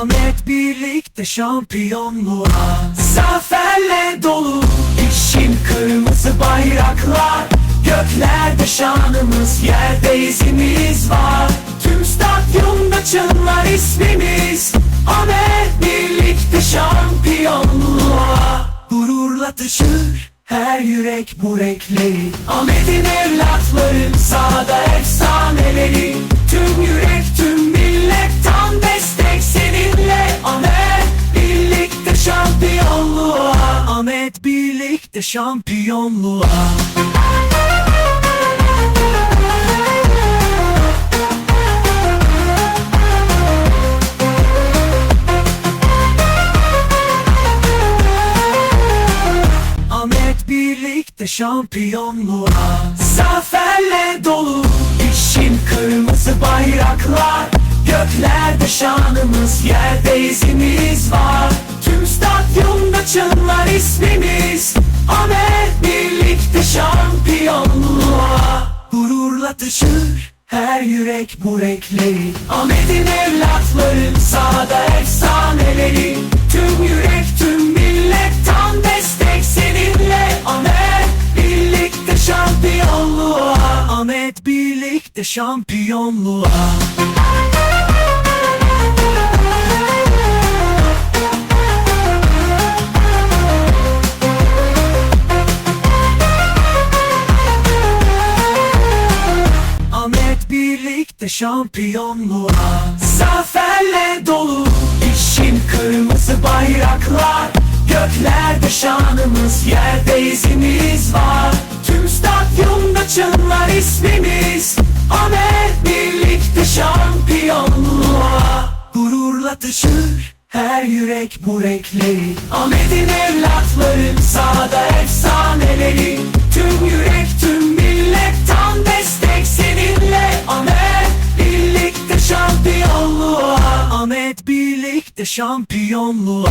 Ahmet birlikte şampiyonluğa Zaferle dolu. İşin kırmızı bayraklar Göklerde şanımız yerde izimiz var. Tüm stadyumda çınlar ismimiz Ahmet birlikte şampiyonluğa. Gururla taşır her yürek bu renkleri. Ahmet'in evlatları sahada efsaneleri birlikte şampiyonluğa birlikte şampiyonluğa. Zaferle dolu işin kırmızı bayraklar. Göklerde şanımız yerde izimiz var Taşır her yürek bu renkleri. Ahmet'in evlatları sahada efsaneleri. Tüm yürek tüm millet tam destek seninle. Ahmet birlikte şampiyonluğa. Ahmet birlikte şampiyonluğa birlikte şampiyonluğa Zaferle dolu. İşin kırmızı bayraklar Göklerde şanımız yerde izimiz var. Tüm stadyumda çınlar ismimiz Ahmet birlikte şampiyonluğa. Gururla taşır her yürek bu renkleri. Ahmet'in evlatları şampiyonluğa